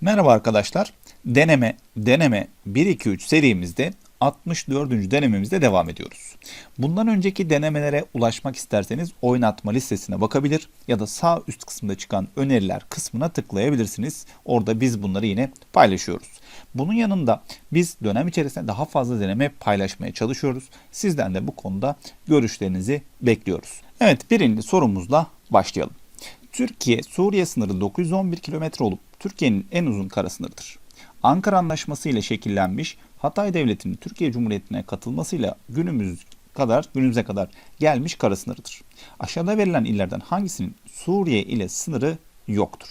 Merhaba arkadaşlar. Deneme, deneme 1-2-3 serimizde 64. denememizde devam ediyoruz. Bundan önceki denemelere ulaşmak isterseniz oynatma listesine bakabilir ya da sağ üst kısımda çıkan öneriler kısmına tıklayabilirsiniz. Orada biz bunları yine paylaşıyoruz. Bunun yanında biz dönem içerisinde daha fazla deneme paylaşmaya çalışıyoruz. Sizden de bu konuda görüşlerinizi bekliyoruz. Evet birinci sorumuzla başlayalım. Türkiye Suriye sınırı 911 kilometre olup Türkiye'nin en uzun kara sınırıdır. Ankara Anlaşması ile şekillenmiş Hatay Devleti'nin Türkiye Cumhuriyeti'ne katılmasıyla günümüz kadar günümüze kadar gelmiş kara sınırıdır. Aşağıda verilen illerden hangisinin Suriye ile sınırı yoktur?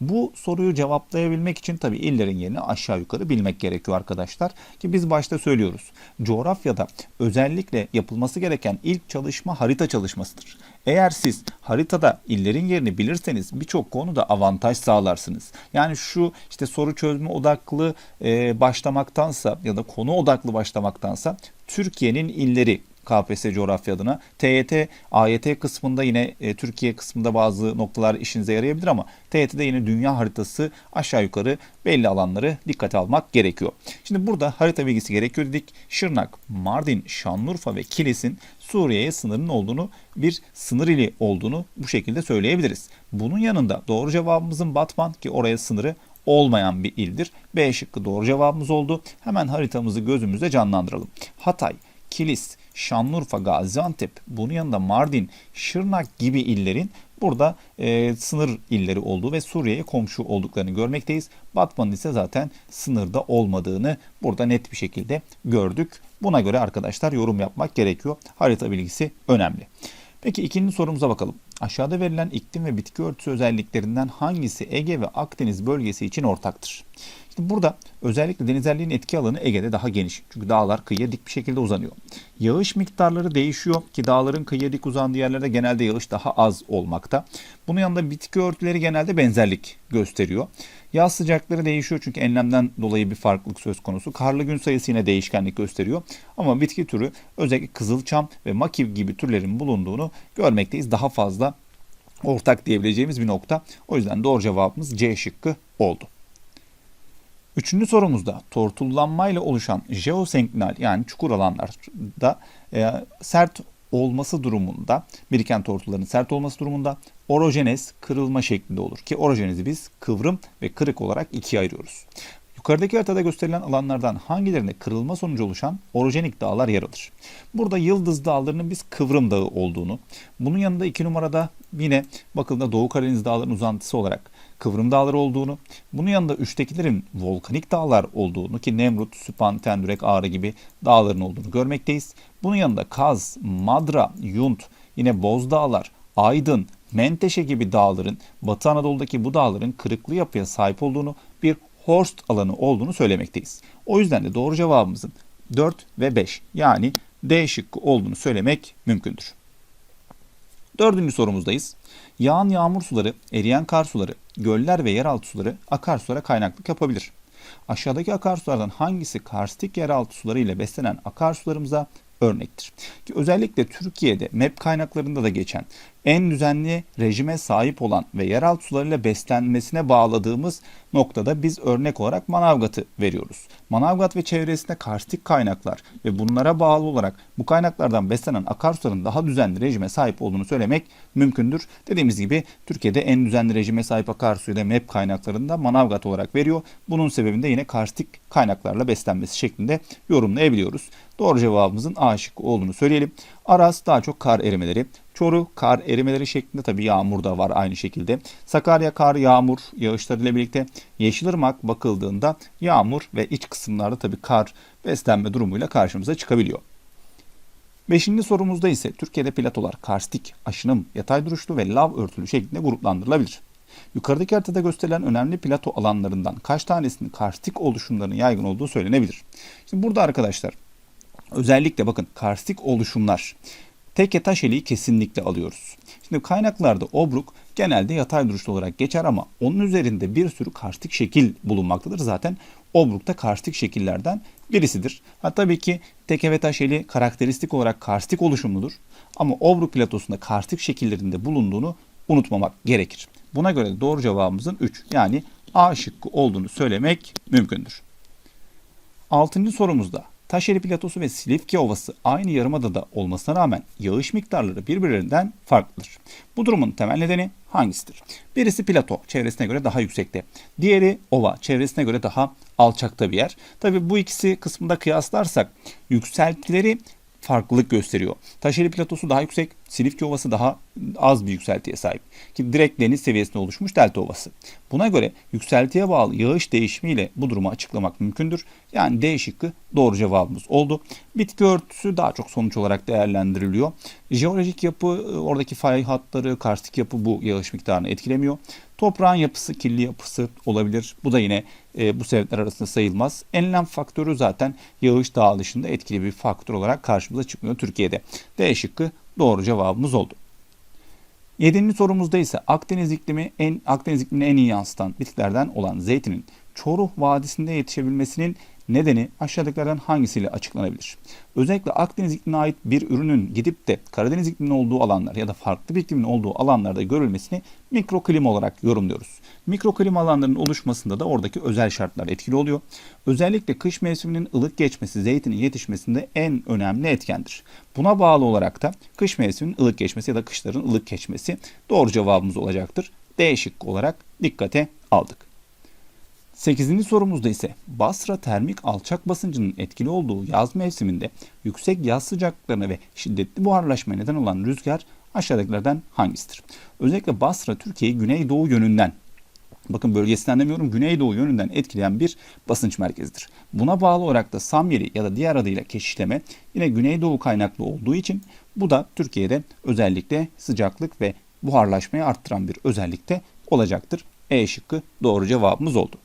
Bu soruyu cevaplayabilmek için tabi illerin yerini aşağı yukarı bilmek gerekiyor arkadaşlar. Ki biz başta söylüyoruz. Coğrafyada özellikle yapılması gereken ilk çalışma harita çalışmasıdır. Eğer siz haritada illerin yerini bilirseniz birçok konuda avantaj sağlarsınız. Yani şu işte soru çözme odaklı e, başlamaktansa ya da konu odaklı başlamaktansa Türkiye'nin illeri KPSS coğrafya adına. TYT, AYT kısmında yine e, Türkiye kısmında bazı noktalar işinize yarayabilir ama TYT'de yine dünya haritası aşağı yukarı belli alanları dikkate almak gerekiyor. Şimdi burada harita bilgisi gerekiyor dedik. Şırnak, Mardin, Şanlıurfa ve Kilis'in Suriye'ye sınırının olduğunu, bir sınır ili olduğunu bu şekilde söyleyebiliriz. Bunun yanında doğru cevabımızın Batman ki oraya sınırı olmayan bir ildir. B şıkkı doğru cevabımız oldu. Hemen haritamızı gözümüzde canlandıralım. Hatay, Kilis, Şanlıurfa, Gaziantep, bunun yanında Mardin, Şırnak gibi illerin burada e, sınır illeri olduğu ve Suriye'ye komşu olduklarını görmekteyiz. Batman'ın ise zaten sınırda olmadığını burada net bir şekilde gördük. Buna göre arkadaşlar yorum yapmak gerekiyor. Harita bilgisi önemli. Peki ikinci sorumuza bakalım. Aşağıda verilen iklim ve bitki örtüsü özelliklerinden hangisi Ege ve Akdeniz bölgesi için ortaktır? İşte burada özellikle denizerliğin etki alanı Ege'de daha geniş. Çünkü dağlar kıyıya dik bir şekilde uzanıyor. Yağış miktarları değişiyor ki dağların kıyıya dik uzandığı yerlerde genelde yağış daha az olmakta. Bunun yanında bitki örtüleri genelde benzerlik gösteriyor. Yaz sıcakları değişiyor çünkü enlemden dolayı bir farklılık söz konusu. Karlı gün sayısı yine değişkenlik gösteriyor. Ama bitki türü özellikle kızılçam ve makiv gibi türlerin bulunduğunu görmekteyiz. Daha fazla ortak diyebileceğimiz bir nokta. O yüzden doğru cevabımız C şıkkı oldu. Üçüncü sorumuzda tortullanmayla oluşan jeosenknal yani çukur alanlarda e, sert olması durumunda biriken tortulların sert olması durumunda orojenez kırılma şeklinde olur ki orojenezi biz kıvrım ve kırık olarak ikiye ayırıyoruz. Yukarıdaki haritada gösterilen alanlardan hangilerinde kırılma sonucu oluşan orojenik dağlar yer alır? Burada Yıldız Dağları'nın biz Kıvrım Dağı olduğunu, bunun yanında iki numarada yine bakıldığında Doğu Karadeniz Dağları'nın uzantısı olarak Kıvrım Dağları olduğunu, bunun yanında üçtekilerin volkanik dağlar olduğunu ki Nemrut, Süphan, Tendürek, Ağrı gibi dağların olduğunu görmekteyiz. Bunun yanında Kaz, Madra, Yunt, yine Boz Dağlar, Aydın, Menteşe gibi dağların Batı Anadolu'daki bu dağların kırıklı yapıya sahip olduğunu bir Horst alanı olduğunu söylemekteyiz. O yüzden de doğru cevabımızın 4 ve 5 yani D şıkkı olduğunu söylemek mümkündür. Dördüncü sorumuzdayız. Yağan yağmur suları, eriyen kar suları, göller ve yeraltı suları akarsulara kaynaklık yapabilir. Aşağıdaki akarsulardan hangisi karstik yeraltı suları ile beslenen akarsularımıza örnektir. Ki özellikle Türkiye'de MEP kaynaklarında da geçen en düzenli rejime sahip olan ve yeraltı sularıyla beslenmesine bağladığımız noktada biz örnek olarak Manavgat'ı veriyoruz. Manavgat ve çevresinde karstik kaynaklar ve bunlara bağlı olarak bu kaynaklardan beslenen akarsuların daha düzenli rejime sahip olduğunu söylemek mümkündür. Dediğimiz gibi Türkiye'de en düzenli rejime sahip akarsuyu da MEP kaynaklarında Manavgat olarak veriyor. Bunun sebebinde yine karstik kaynaklarla beslenmesi şeklinde yorumlayabiliyoruz. Doğru cevabımızın A şıkkı olduğunu söyleyelim. Aras daha çok kar erimeleri. Çoru kar erimeleri şeklinde tabi yağmur da var aynı şekilde. Sakarya kar yağmur yağışlarıyla birlikte. Yeşilırmak bakıldığında yağmur ve iç kısımlarda tabi kar beslenme durumuyla karşımıza çıkabiliyor. Beşinci sorumuzda ise Türkiye'de platolar karstik, aşınım, yatay duruşlu ve lav örtülü şeklinde gruplandırılabilir. Yukarıdaki haritada gösterilen önemli plato alanlarından kaç tanesinin karstik oluşumlarının yaygın olduğu söylenebilir. Şimdi burada arkadaşlar özellikle bakın karstik oluşumlar Teke taşeliği kesinlikle alıyoruz. Şimdi kaynaklarda obruk genelde yatay duruşlu olarak geçer ama onun üzerinde bir sürü karstik şekil bulunmaktadır. Zaten obruk da karstik şekillerden birisidir. Ha tabii ki teke ve taşeli karakteristik olarak karstik oluşumludur. Ama obruk platosunda karstik şekillerinde bulunduğunu unutmamak gerekir. Buna göre doğru cevabımızın 3 yani A şıkkı olduğunu söylemek mümkündür. Altıncı sorumuzda Taşeli Platosu ve Silifke Ovası aynı yarımadada olmasına rağmen yağış miktarları birbirlerinden farklıdır. Bu durumun temel nedeni hangisidir? Birisi plato, çevresine göre daha yüksekte. Diğeri ova, çevresine göre daha alçakta bir yer. Tabi bu ikisi kısmında kıyaslarsak yükseltileri farklılık gösteriyor. Taşeli platosu daha yüksek, Silifke Ovası daha az bir yükseltiye sahip. Ki direkt deniz seviyesinde oluşmuş delta ovası. Buna göre yükseltiye bağlı yağış değişimiyle bu durumu açıklamak mümkündür. Yani D şıkkı doğru cevabımız oldu. Bitki örtüsü daha çok sonuç olarak değerlendiriliyor. Jeolojik yapı, oradaki fay hatları, karstik yapı bu yağış miktarını etkilemiyor. Toprağın yapısı, kirli yapısı olabilir. Bu da yine e, bu sebepler arasında sayılmaz. Enlem faktörü zaten yağış dağılışında etkili bir faktör olarak karşımıza çıkmıyor Türkiye'de. D şıkkı doğru cevabımız oldu. Yedinci sorumuzda ise Akdeniz iklimi en Akdeniz iklimini en iyi yansıtan bitkilerden olan zeytinin Çoruh Vadisi'nde yetişebilmesinin nedeni aşağıdakilerden hangisiyle açıklanabilir? Özellikle Akdeniz iklimine ait bir ürünün gidip de Karadeniz ikliminin olduğu alanlar ya da farklı bir iklimin olduğu alanlarda görülmesini mikroklim olarak yorumluyoruz. Mikroklim alanlarının oluşmasında da oradaki özel şartlar etkili oluyor. Özellikle kış mevsiminin ılık geçmesi zeytinin yetişmesinde en önemli etkendir. Buna bağlı olarak da kış mevsiminin ılık geçmesi ya da kışların ılık geçmesi doğru cevabımız olacaktır. D şıkkı olarak dikkate aldık. 8. sorumuzda ise Basra termik alçak basıncının etkili olduğu yaz mevsiminde yüksek yaz sıcaklıklarına ve şiddetli buharlaşmaya neden olan rüzgar aşağıdakilerden hangisidir? Özellikle Basra Türkiye'yi güneydoğu yönünden bakın bölgesinden demiyorum güneydoğu yönünden etkileyen bir basınç merkezidir. Buna bağlı olarak da Samyeli ya da diğer adıyla keşişleme yine güneydoğu kaynaklı olduğu için bu da Türkiye'de özellikle sıcaklık ve buharlaşmayı arttıran bir özellikte olacaktır. E şıkkı doğru cevabımız oldu.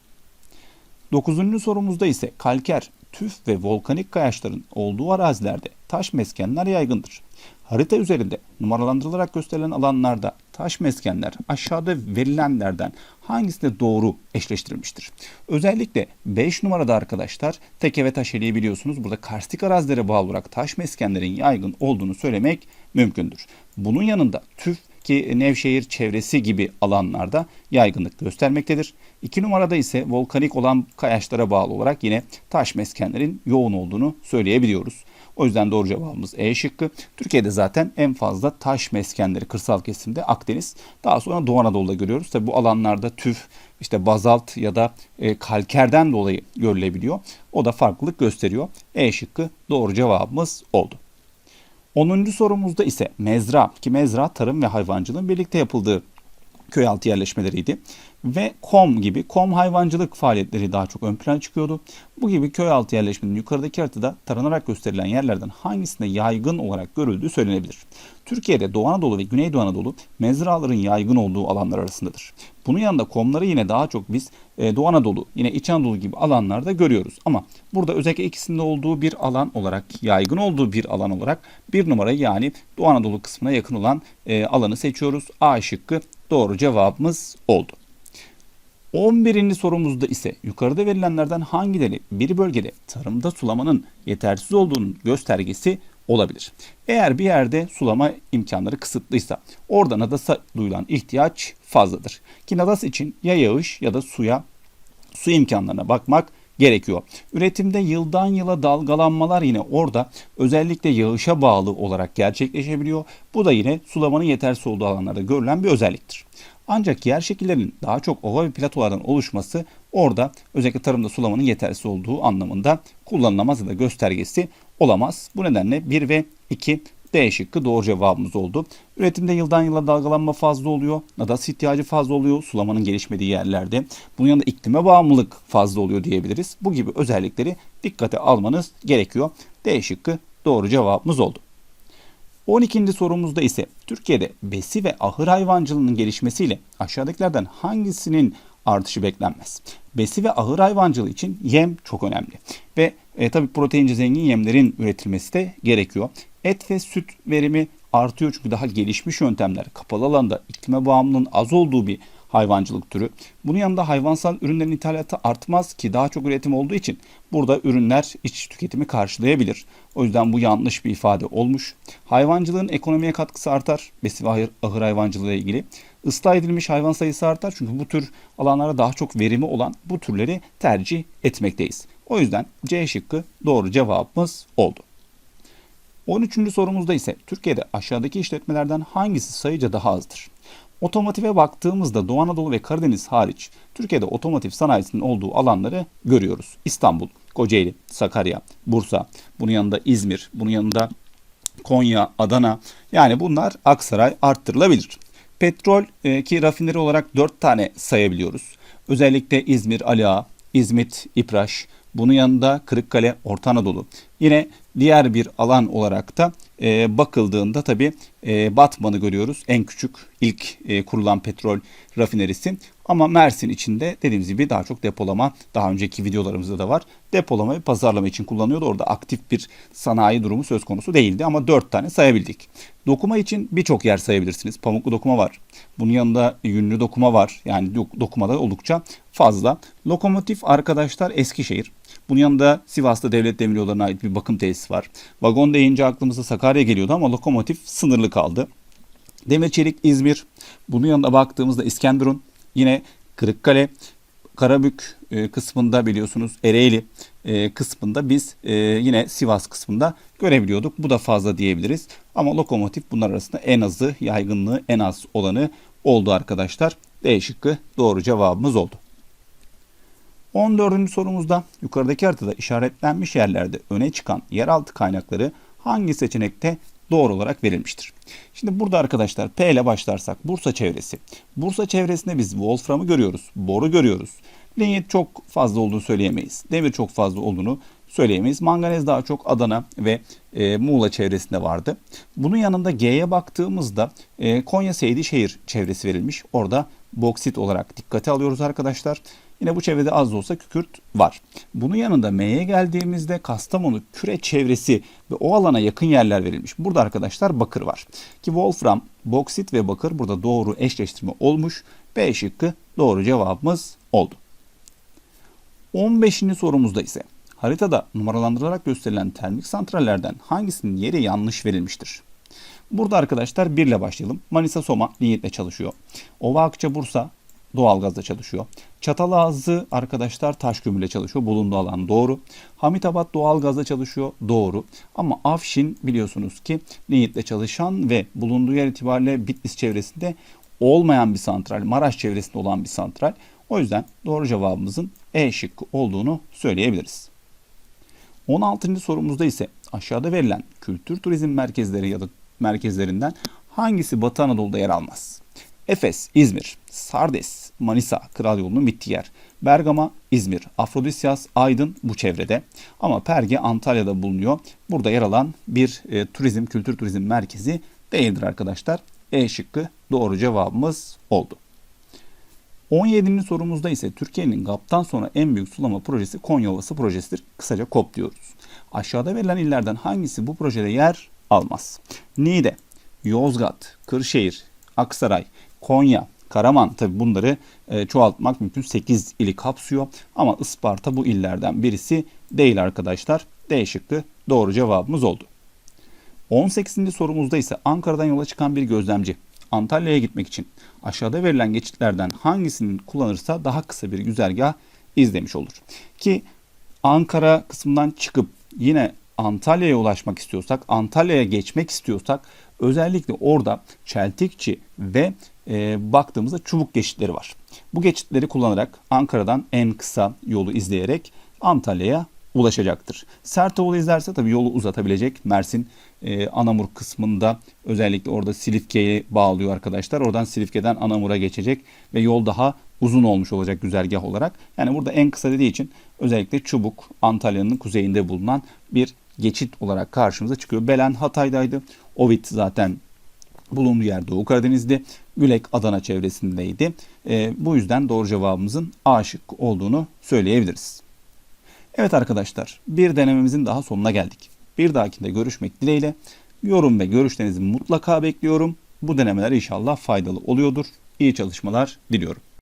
Dokuzuncu sorumuzda ise kalker, tüf ve volkanik kayaçların olduğu arazilerde taş meskenler yaygındır. Harita üzerinde numaralandırılarak gösterilen alanlarda taş meskenler aşağıda verilenlerden hangisine doğru eşleştirilmiştir? Özellikle 5 numarada arkadaşlar teke ve taşeliği biliyorsunuz. Burada karstik arazilere bağlı olarak taş meskenlerin yaygın olduğunu söylemek mümkündür. Bunun yanında tüf ki Nevşehir çevresi gibi alanlarda yaygınlık göstermektedir. İki numarada ise volkanik olan kayaçlara bağlı olarak yine taş meskenlerin yoğun olduğunu söyleyebiliyoruz. O yüzden doğru cevabımız E şıkkı. Türkiye'de zaten en fazla taş meskenleri kırsal kesimde Akdeniz. Daha sonra Doğu Anadolu'da görüyoruz. Tabi bu alanlarda tüf, işte bazalt ya da e, kalkerden dolayı görülebiliyor. O da farklılık gösteriyor. E şıkkı doğru cevabımız oldu. 10. sorumuzda ise mezra ki mezra tarım ve hayvancılığın birlikte yapıldığı köy altı yerleşmeleriydi. Ve kom gibi kom hayvancılık faaliyetleri daha çok ön plana çıkıyordu. Bu gibi köy altı yerleşmenin yukarıdaki haritada taranarak gösterilen yerlerden hangisinde yaygın olarak görüldüğü söylenebilir. Türkiye'de Doğu Anadolu ve Güneydoğu Anadolu mezraların yaygın olduğu alanlar arasındadır. Bunun yanında komları yine daha çok biz e, Doğu Anadolu, yine İç Anadolu gibi alanlarda görüyoruz. Ama burada özellikle ikisinde olduğu bir alan olarak, yaygın olduğu bir alan olarak bir numarayı yani Doğu Anadolu kısmına yakın olan e, alanı seçiyoruz. A şıkkı doğru cevabımız oldu. 11. sorumuzda ise yukarıda verilenlerden hangileri bir bölgede tarımda sulamanın yetersiz olduğunun göstergesi olabilir. Eğer bir yerde sulama imkanları kısıtlıysa orada NADAS'a duyulan ihtiyaç fazladır. Ki NADAS için ya yağış ya da suya su imkanlarına bakmak gerekiyor. Üretimde yıldan yıla dalgalanmalar yine orada özellikle yağışa bağlı olarak gerçekleşebiliyor. Bu da yine sulamanın yetersiz olduğu alanlarda görülen bir özelliktir. Ancak yer şekillerinin daha çok ova ve platolardan oluşması orada özellikle tarımda sulamanın yetersiz olduğu anlamında kullanılamaz ya da göstergesi olamaz. Bu nedenle 1 ve 2 D şıkkı doğru cevabımız oldu. Üretimde yıldan yıla dalgalanma fazla oluyor. Nadas ihtiyacı fazla oluyor sulamanın gelişmediği yerlerde. Bunun yanında iklime bağımlılık fazla oluyor diyebiliriz. Bu gibi özellikleri dikkate almanız gerekiyor. D şıkkı doğru cevabımız oldu. 12. sorumuzda ise Türkiye'de besi ve ahır hayvancılığının gelişmesiyle aşağıdakilerden hangisinin artışı beklenmez? Besi ve ahır hayvancılığı için yem çok önemli. Ve e, tabi proteince zengin yemlerin üretilmesi de gerekiyor. Et ve süt verimi artıyor çünkü daha gelişmiş yöntemler kapalı alanda iklime bağımlılığın az olduğu bir hayvancılık türü. Bunun yanında hayvansal ürünlerin ithalatı artmaz ki daha çok üretim olduğu için burada ürünler iç tüketimi karşılayabilir. O yüzden bu yanlış bir ifade olmuş. Hayvancılığın ekonomiye katkısı artar. Besi ve ahır, hayvancılığı ile ilgili. Islah edilmiş hayvan sayısı artar çünkü bu tür alanlara daha çok verimi olan bu türleri tercih etmekteyiz. O yüzden C şıkkı doğru cevabımız oldu. 13. sorumuzda ise Türkiye'de aşağıdaki işletmelerden hangisi sayıca daha azdır? Otomotive baktığımızda Doğu Anadolu ve Karadeniz hariç Türkiye'de otomotiv sanayisinin olduğu alanları görüyoruz. İstanbul, Kocaeli, Sakarya, Bursa, bunun yanında İzmir, bunun yanında Konya, Adana yani bunlar Aksaray arttırılabilir. Petrol e, ki rafineri olarak 4 tane sayabiliyoruz. Özellikle İzmir, Ali Ağa, İzmit, İpraş, bunun yanında Kırıkkale, Orta Anadolu. Yine diğer bir alan olarak da e, bakıldığında tabi e, Batman'ı görüyoruz. En küçük ilk e, kurulan petrol rafinerisi. Ama Mersin içinde dediğimiz gibi daha çok depolama daha önceki videolarımızda da var. Depolama ve pazarlama için kullanıyordu. Orada aktif bir sanayi durumu söz konusu değildi ama 4 tane sayabildik. Dokuma için birçok yer sayabilirsiniz. Pamuklu dokuma var. Bunun yanında yünlü dokuma var. Yani dokumada oldukça fazla. Lokomotif arkadaşlar Eskişehir. Bunun yanında Sivas'ta devlet demiryollarına ait bir bakım tesisi var. Vagon deyince aklımıza Sakarya geliyordu ama lokomotif sınırlı kaldı. Demir Çelik İzmir. Bunun yanında baktığımızda İskenderun. Yine Kırıkkale, Karabük e, kısmında biliyorsunuz Ereğli e, kısmında biz e, yine Sivas kısmında görebiliyorduk. Bu da fazla diyebiliriz. Ama lokomotif bunlar arasında en azı, yaygınlığı en az olanı oldu arkadaşlar. D şıkkı doğru cevabımız oldu. 14. sorumuzda yukarıdaki haritada işaretlenmiş yerlerde öne çıkan yeraltı kaynakları hangi seçenekte doğru olarak verilmiştir? Şimdi burada arkadaşlar P ile başlarsak Bursa çevresi. Bursa çevresinde biz Wolfram'ı görüyoruz, boru görüyoruz. Linyit çok fazla olduğunu söyleyemeyiz. Demir çok fazla olduğunu söyleyemeyiz. Manganez daha çok Adana ve e, Muğla çevresinde vardı. Bunun yanında G'ye baktığımızda e, Konya Seydişehir çevresi verilmiş. Orada boksit olarak dikkate alıyoruz arkadaşlar. Yine bu çevrede az da olsa kükürt var. Bunun yanında M'ye geldiğimizde Kastamonu küre çevresi ve o alana yakın yerler verilmiş. Burada arkadaşlar bakır var. Ki Wolfram, boksit ve bakır burada doğru eşleştirme olmuş. B şıkkı doğru cevabımız oldu. 15. sorumuzda ise haritada numaralandırılarak gösterilen termik santrallerden hangisinin yeri yanlış verilmiştir? Burada arkadaşlar 1 ile başlayalım. Manisa Soma niyetle çalışıyor. Ova Akça Bursa doğalgazda çalışıyor. Çatalazı arkadaşlar taş kömürle çalışıyor. Bulunduğu alan doğru. Hamitabat doğalgazda çalışıyor. Doğru. Ama Afşin biliyorsunuz ki Linyit'le çalışan ve bulunduğu yer itibariyle Bitlis çevresinde olmayan bir santral. Maraş çevresinde olan bir santral. O yüzden doğru cevabımızın E şıkkı olduğunu söyleyebiliriz. 16. sorumuzda ise aşağıda verilen kültür turizm merkezleri ya da merkezlerinden hangisi Batı Anadolu'da yer almaz? Efes, İzmir, Sardes, Manisa, Kral Yolu'nun bittiği yer. Bergama, İzmir, Afrodisyas, Aydın bu çevrede. Ama Perge Antalya'da bulunuyor. Burada yer alan bir e, turizm, kültür turizm merkezi değildir arkadaşlar. E şıkkı doğru cevabımız oldu. 17. sorumuzda ise Türkiye'nin GAP'tan sonra en büyük sulama projesi Konya Ovası projesidir. Kısaca KOP diyoruz. Aşağıda verilen illerden hangisi bu projede yer almaz? Niğde, Yozgat, Kırşehir, Aksaray, Konya, Karaman tabi bunları e, çoğaltmak mümkün. 8 ili kapsıyor ama Isparta bu illerden birisi değil arkadaşlar. D şıkkı doğru cevabımız oldu. 18. sorumuzda ise Ankara'dan yola çıkan bir gözlemci Antalya'ya gitmek için aşağıda verilen geçitlerden hangisinin kullanırsa daha kısa bir güzergah izlemiş olur. Ki Ankara kısmından çıkıp yine Antalya'ya ulaşmak istiyorsak, Antalya'ya geçmek istiyorsak özellikle orada Çeltikçi ve e, baktığımızda çubuk geçitleri var. Bu geçitleri kullanarak Ankara'dan en kısa yolu izleyerek Antalya'ya ulaşacaktır. Sertoğlu izlerse tabii yolu uzatabilecek. Mersin e, Anamur kısmında özellikle orada Silifke'yi bağlıyor arkadaşlar. Oradan Silifke'den Anamur'a geçecek ve yol daha uzun olmuş olacak güzergah olarak. Yani burada en kısa dediği için özellikle Çubuk Antalya'nın kuzeyinde bulunan bir geçit olarak karşımıza çıkıyor. Belen Hatay'daydı. Ovid zaten bulunduğu yer Doğu Karadeniz'de. Gülek Adana çevresindeydi. E, bu yüzden doğru cevabımızın A şıkkı olduğunu söyleyebiliriz. Evet arkadaşlar bir denememizin daha sonuna geldik. Bir dahakinde görüşmek dileğiyle yorum ve görüşlerinizi mutlaka bekliyorum. Bu denemeler inşallah faydalı oluyordur. iyi çalışmalar diliyorum.